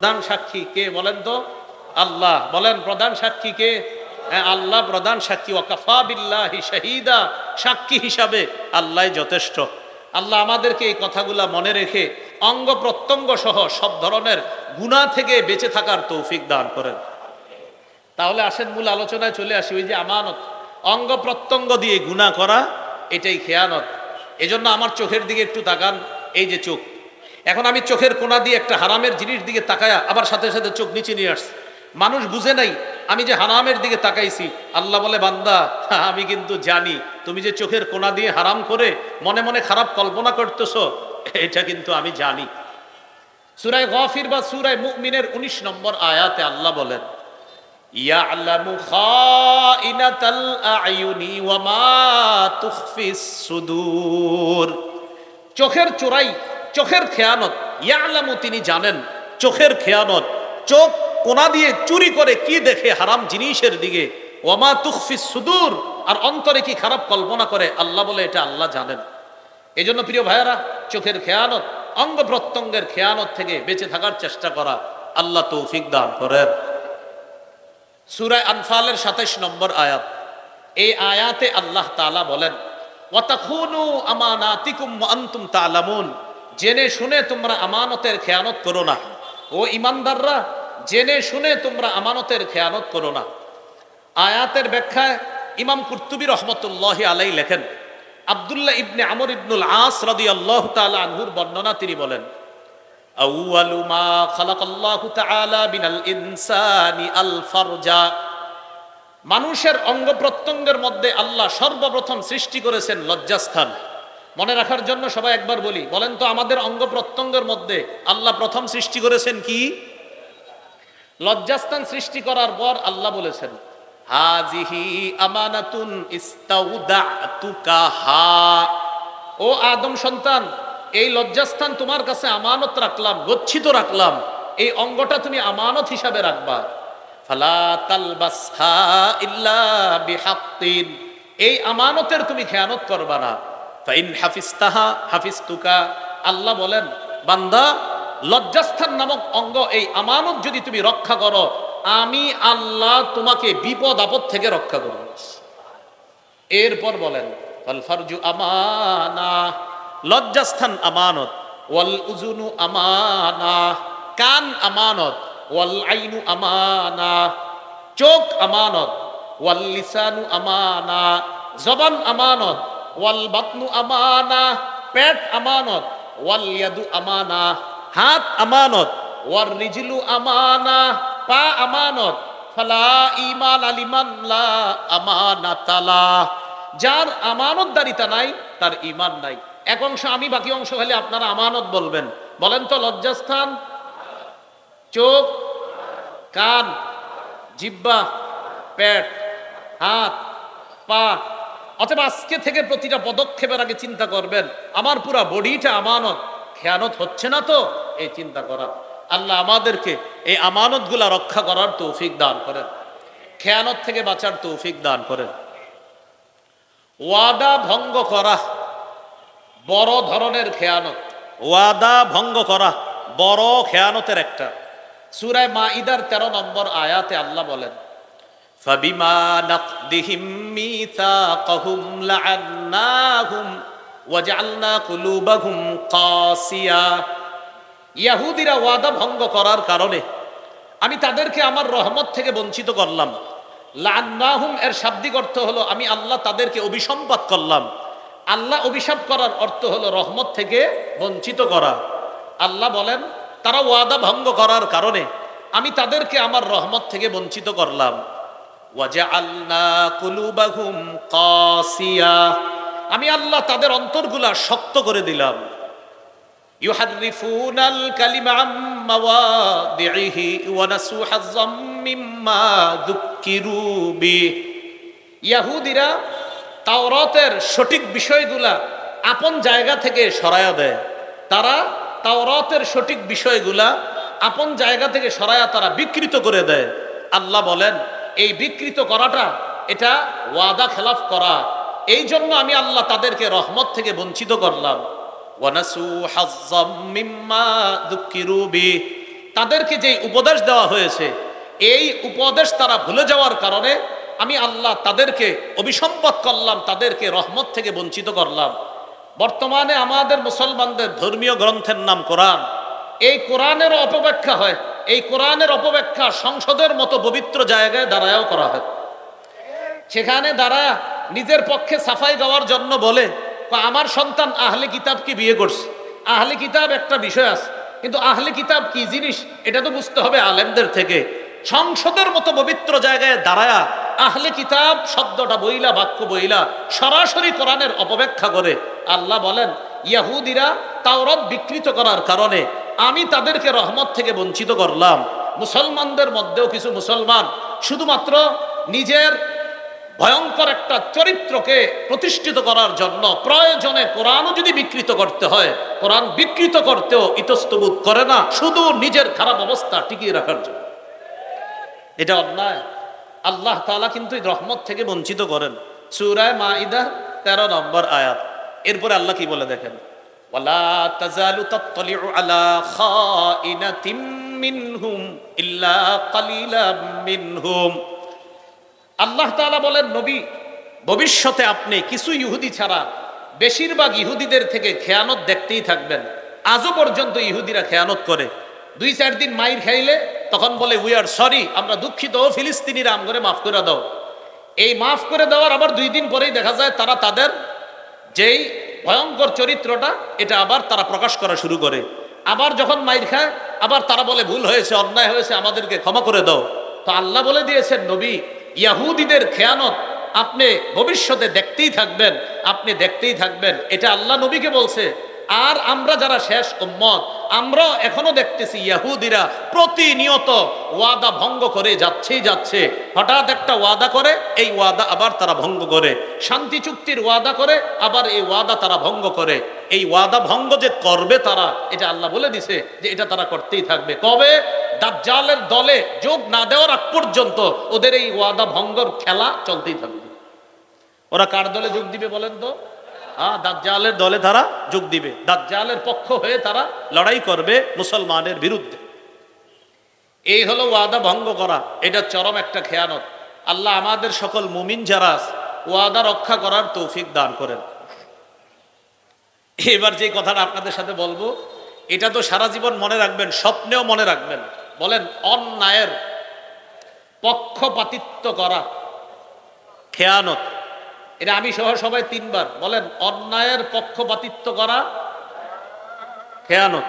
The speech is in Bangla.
প্রধান সাক্ষী কে বলেন তো? আল্লাহ। বলেন প্রধান সাক্ষী কে? হ্যাঁ, আল্লাহ প্রধান সাক্ষী। ওয়াকাফা বিল্লাহি শাহিদা সাক্ষী হিসাবে আল্লাহ যথেষ্ট। আল্লাহ আমাদেরকে এই কথাগুলা মনে রেখে অঙ্গ প্রত্যঙ্গ সহ সব ধরনের গুণা থেকে বেঁচে থাকার তৌফিক দান করেন। তাহলে আসেন মূল আলোচনায় চলে আসি। ওই যে আমানত অঙ্গ প্রত্যঙ্গ দিয়ে গুণা করা এটাই খেয়ানত। এজন্য আমার চোখের দিকে একটু তাকান। এই যে চোখ এখন আমি চোখের কোনা দিয়ে একটা হারামের জিনিস দিকে তাকায়া আবার সাথে সাথে চোখ নিচে নিয়ে আসছি। মানুষ বুঝে নাই, আমি যে হারামের দিকে তাকাইছি, আল্লাহ বলে, বান্দা, আমি কিন্তু জানি, তুমি যে চোখের কোনা দিয়ে হারাম করে মনে মনে খারাপ কল্পনা করতেছো, এটা কিন্তু আমি জানি। সুরায় গফির বা সুরায় মুমিনের উনিশ নম্বর আয়াতে আল্লাহ বলেন ওয়া মা চোখের চোরাই চোখের খেয়ানত, ইয়ালামু তিনি জানেন, চোখের খেয়ানত, চোখ কোনা দিয়ে চুরি করে কি দেখে হারাম জিনিসের দিকে, ওমা তুখফিস সুদূর, আর অন্তরে কি খারাপ কল্পনা করে, আল্লাহ বলে এটা আল্লাহ জানেন। এই জন্য প্রিয় ভাইয়েরা, চোখের খেয়ানত, অঙ্গ প্রত্যঙ্গের খেয়ানত থেকে বেঁচে থাকার চেষ্টা করা আল্লাহ তৌফিক দান করেন। সুরায় আনফালের সাতাইশ নম্বর আয়াত, এই আয়াতে আল্লাহ তালা বলেন ওয়াতাখুনু আমানাতিকুম আনতুম তালামুন জেনে শুনে তোমরা আমানতের খেয়ানত করো না ও ইমানদাররা জেনে শুনে তোমরা আমানতের খেয়ানত করো না আয়াতের ব্যাখ্যায় ইমাম কুর্তুবী রহমতুল্লাহ আলাই লেখেন আব্দুল্লাহ ইবনে আমর ইবনুল আস রাদিয়াল্লাহু তাআলা আনহুর বর্ণনা তিনি বলেন أول ما خلق الله تعالى من الإنسان الفرجا মানুষের অঙ্গ প্রত্যঙ্গের মধ্যে আল্লাহ সর্বপ্রথম সৃষ্টি করেছেন লজ্জাস্থান মনে রাখার জন্য সবাই একবার বলি, বলেন তো আমাদের অঙ্গ প্রত্যঙ্গের মধ্যে আল্লাহ প্রথম সৃষ্টি করেছেন কি? লজ্জাস্থান সৃষ্টি করার পর আল্লাহ বলেছেন, হাজিহি আমানাতুন ইস্তাউদাতুকা হা। ও আদম সন্তান, এই লজ্জাস্থান তোমার কাছে আমানত রাখলাম, গচ্ছিত রাখলাম, এই অঙ্গটা তুমি আমানত হিসাবে রাখবা। ফালা তালবাসহা ইল্লা বিহাক্কিন, এই আমানতের তুমি খেয়ানত করবা না। ফাইন হাফিজতাহা হাফিজতুকা। আল্লাহ বলেন, বান্দা, লজ্জাস্থান নামক অঙ্গ, এই আমানত যদি তুমি রক্ষা করো, আমি আল্লাহ তোমাকে বিপদ, আপদ থেকে রক্ষা করব। এরপর বলেন, ফাল আমানা, লজ্জাস্থান আমানত, ওয়াল উজুনু আমানা, কান আমানত, ওয়াল আইনু আমানা, চোখ আমানত, ওয়াল লিসানু আমানা, জবান আমানত ওয়াল বাতনু আমানা, পেট আমানত, ওয়াল ইয়াদু আমানা, হাত আমানত, ওয়ার রিজলু আমানা, পা আমানত, ফালা ইমান আলিমান লা আমানাতালা। যার আমানতদারিতা নাই, তার ইমান নাই। এক অংশ আমি, বাকি অংশ হলে আপনারা আমানত বলবেন। বলেন তো, লজ্জাস্থান? চোখ? কান? জিব্বা? পেট? হাত? পা? অথবা আজকে থেকে প্রতিটা পদক্ষেপের আগে চিন্তা করবেন, আমার পুরা বডিটা আমানত। খেয়ানত হচ্ছে না তো? এই চিন্তা করা। আল্লাহ আমাদেরকে এই আমানতগুলা রক্ষা করার তৌফিক দান করেন। খেয়ানত থেকে বাঁচার তৌফিক দান করেন। ওয়াদা ভঙ্গ করা, বড় ধরনের খেয়ানত। ওয়াদা ভঙ্গ করা, বড় খেয়ানতের একটা। সুরায় মাইদার তেরো নম্বর আয়াতে আল্লাহ বলেন فبما نقضهم ميثاقهم لعناهم وجعلنا قلوبهم قاسية ইয়াহুদিরা ওয়াদা ভঙ্গ করার কারণে আমি তাদেরকে আমার রহমত থেকে বঞ্চিত করলাম লান্নাহুম এর শাব্দিক অর্থ হলো আমি আল্লাহ তাদেরকে অভিসম্পাত করলাম আল্লাহ অভিশাপ করার অর্থ হলো রহমত থেকে বঞ্চিত করা আল্লাহ বলেন তারা ওয়াদা ভঙ্গ করার কারণে আমি তাদেরকে আমার রহমত থেকে বঞ্চিত করলাম ওয়াজআলনা কুলুবাহুম কাসিয়া আমি আল্লাহ তাদের অন্তরগুলা শক্ত করে দিলাম। ইউহারিফুনাল কালিমাম ইয়াহুদিরা তাওরাতের সঠিক বিষয়গুলা আপন জায়গা থেকে সরায়া দেয়। তারা তাওরাতের সঠিক বিষয়গুলা আপন জায়গা থেকে সরায়া তারা বিকৃত করে দেয়। আল্লাহ বলেন এই বিকৃত করাটা, এটা ওয়াদা খেলাফ করা। এই জন্য আমি আল্লাহ তাদেরকে রহমত থেকে বঞ্চিত করলাম। তাদেরকে যে উপদেশ দেওয়া হয়েছে, এই উপদেশ তারা ভুলে যাওয়ার কারণে আমি আল্লাহ তাদেরকে অভিসম্পদ করলাম, তাদেরকে রহমত থেকে বঞ্চিত করলাম। বর্তমানে আমাদের মুসলমানদের ধর্মীয় গ্রন্থের নাম কোরআন। এই কোরআনের অপব্যাখ্যা হয় এই কোরআনের অপব্যাখ্যা সংসদের মতো পবিত্র জায়গায় দাঁড়ায়ও করা হয়। সেখানে দাঁড়া নিজের পক্ষে সাফাই গাওয়ার জন্য বলে আমার সন্তান আহলে কিতাবকে বিয়ে করছে? আহলে কিতাব একটা বিষয় আছে, কিন্তু আহলে কিতাব কি জিনিস, এটা তো বুঝতে হবে আলেমদের থেকে। সংসদের মতো পবিত্র জায়গায় দাঁড়ায়া আহলে কিতাব শব্দটা বইলা, বাক্য বইলা সরাসরি কোরআনের অপব্যাখ্যা করে। আল্লাহ বলেন, ইয়াহুদিরা তাওরাত বিকৃত করার কারণে আমি তাদেরকে রহমত থেকে বঞ্চিত করলাম। মুসলমানদের মধ্যেও কিছু মুসলমান শুধুমাত্র নিজের ভয়ঙ্কর একটা চরিত্রকে প্রতিষ্ঠিত করার জন্য প্রয়োজনে কোরআনও যদি বিকৃত করতে হয়, কোরআন বিকৃত করতেও ইতস্তবোধ করে না, শুধু নিজের খারাপ অবস্থা টিকিয়ে রাখার জন্য। এটা অন্যায়। আল্লাহ তাআলা কিন্তু রহমত থেকে বঞ্চিত করেন। সুরায় মাইদার তেরো নম্বর আয়াত। এরপরে আল্লাহ কি বলে দেখেন? ওয়ালা তাজালু ইল্লা কালিলাম মিনহুম। আল্লাহ তাআলা বলেন, নবী, ভবিষ্যতে আপনি কিছু ইহুদি ছাড়া বেশিরভাগ ইহুদিদের থেকে খেয়ানত দেখতেই থাকবেন। আজও পর্যন্ত ইহুদিরা খেয়ানত করে। দুই চার দিন মাইর খাইলে তখন বলে উই আর সরি আমরা দুঃখিত, ও ফিলিস্তিনিরা আম করে মাফ করে দাও। এই মাফ করে দেওয়ার আবার দুই দিন পরেই দেখা যায় তারা তাদের যেই ভয়ঙ্কর চরিত্রটা, এটা আবার তারা প্রকাশ করা শুরু করে। আবার যখন মাইর খায়, আবার তারা বলে, ভুল হয়েছে, অন্যায় হয়েছে, আমাদেরকে ক্ষমা করে দাও। তো আল্লাহ বলে দিয়েছেন, নবী, ইয়াহুদিদের খেয়ানত আপনি ভবিষ্যতে দেখতেই থাকবেন, আপনি দেখতেই থাকবেন। এটা আল্লাহ নবীকে বলছে। আর আমরা যারা শেষ উম্মত, আমরাও এখনও দেখতেছি ইয়াহুদিরা প্রতিনিয়ত ওয়াদা ভঙ্গ করে যাচ্ছেই যাচ্ছে। হঠাৎ একটা ওয়াদা করে, এই ওয়াদা আবার তারা ভঙ্গ করে। শান্তি চুক্তির ওয়াদা করে, আবার এই ওয়াদা তারা ভঙ্গ করে। এই ওয়াদা ভঙ্গ যে করবে তারা, এটা আল্লাহ বলে দিছে যে এটা তারা করতেই থাকবে। কবে? দাজ্জালের দলে যোগ না দেওয়ার আগ পর্যন্ত ওদের এই ওয়াদা ভঙ্গর খেলা চলতেই থাকবে। ওরা কার দলে যোগ দিবে বলেন তো? দাজ্জালের দলে তারা যোগ দিবে। দাজ্জালের পক্ষ হয়ে তারা লড়াই করবে মুসলমানের বিরুদ্ধে। এই হলো ওয়াদা ভঙ্গ করা। এটা চরম একটা খেয়ানত। আল্লাহ আমাদের সকল মুমিন যারা ওয়াদা রক্ষা করার তৌফিক দান করেন। এবার যে কথাটা আপনাদের সাথে বলব, এটা তো সারা জীবন মনে রাখবেন, স্বপ্নেও মনে রাখবেন। বলেন, অন্যায়ের পক্ষপাতিত্ব করা খেয়ানত। এটা আমি সহ সবাই তিনবার। বলেন অন্যায়ের পক্ষপাতিত্ব করা খেয়ানত।